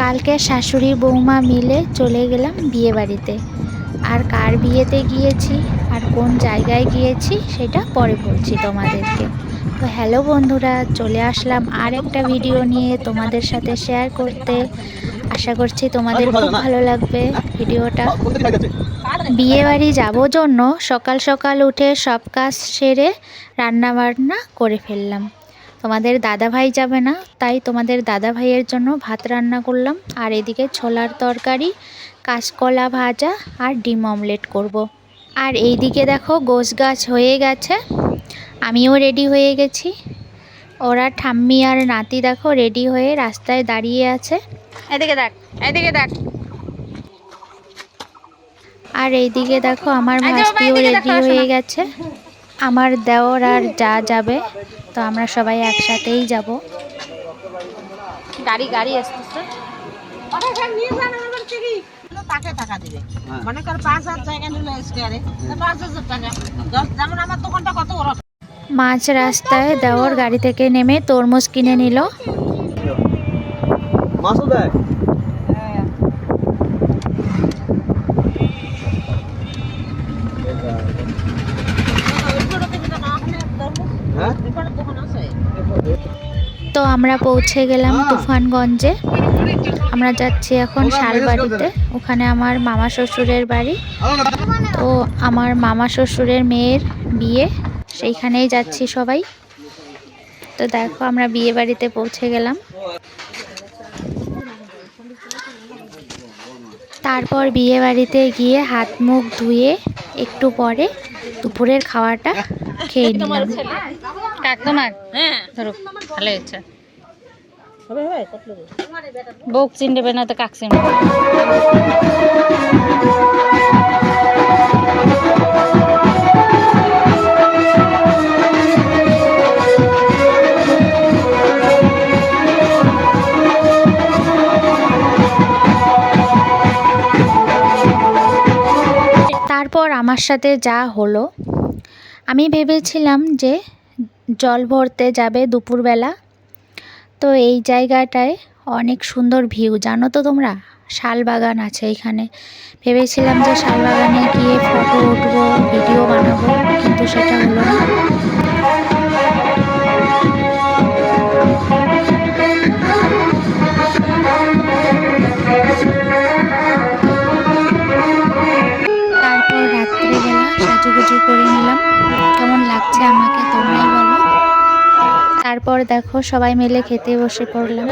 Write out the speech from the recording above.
কালকে শাশুড়ি বৌমা মিলে চলে গেলাম বিয়ে বাড়িতে আর কার বিয়েতে গিয়েছি আর কোন জায়গায় গিয়েছি সেটা পরে বলছি তোমাদেরকে। তো হ্যালো বন্ধুরা চলে আসলাম আর একটা ভিডিও নিয়ে তোমাদের সাথে শেয়ার করতে। আশা করছি তোমাদের খুব ভালো লাগবে ভিডিওটা। বিয়ে বাড়ি যাব জন্য সকাল সকাল উঠে সব কাজ সেরে রান্না বান্না করে ফেললাম। তোমাদের দাদা ভাই যাবে না তাই তোমাদের দাদা ভাইয়ের জন্য ভাত রান্না করলাম। আর এদিকে ছোলার তরকারি কাঁচকলা ভাজা আর ডিম অমলেট করব। আর এইদিকে দেখো গোছ গাছ হয়ে গেছে আমিও রেডি হয়ে গেছি। ওরা ঠাম্মি আর নাতি দেখো রেডি হয়ে রাস্তায় দাঁড়িয়ে আছে। এদিকে দেখ এদিকে দেখ। আর এইদিকে দেখো আমার এই ভাস্তিও রেডি হয়ে গেছে। আমার দেওর আর যা যাবে তো আমরা সবাই একসাথেই যাব। গাড়ি গাড়ি আসতেছে। তাকে টাকা দিবে। মনে কর পাঁচ হাজার জায়গা নিল স্কোয়ারে পাঁচ হাজার টাকা। যেমন আমার দোকানটা কত ওরা মাঝ রাস্তায় দেওয়ার গাড়ি থেকে নেমে তরমুজ কিনে নিল। মাছও দেয় হ্যাঁ দোকান আছে তো আমরা পৌঁছে গেলাম তুফানগঞ্জে। আমরা যাচ্ছি এখন শালবাড়িতে। ওখানে আমার মামা শ্বশুরের বাড়ি। তো আমার মামা শ্বশুরের মেয়ের বিয়ে। সেইখানেই যাচ্ছি সবাই। তো দেখো আমরা বিয়ে বাড়িতে পৌঁছে গেলাম। তারপর বিয়ে বাড়িতে গিয়ে হাত মুখ ধুয়ে একটু পরে দুপুরের খাওয়াটা খেয়ে নিলাম। কাক তোমার হ্যাঁ। ধরো ভালো হয়েছে বউক চিনবে না তো কাক চিনবে? তারপর আমার সাথে যা হলো আমি ভেবেছিলাম যে জল ভরতে যাবে দুপুরবেলা। তো এই জায়গাটায় অনেক সুন্দর ভিউ। জানো তো তোমরা? শাল বাগান আছে এখানে। ভেবেছিলাম যে শাল বাগানে গিয়ে ফটো উঠবো ভিডিও বানাবো, কিন্তু সেটা হলো না। তারপর রাত্রেবেলা সাজুগুজু করে নিলাম। কেমন লাগছে আমাকে তোমরাই বলো তারপর দেখো সবাই মিলে খেতে বসে পড়লাম।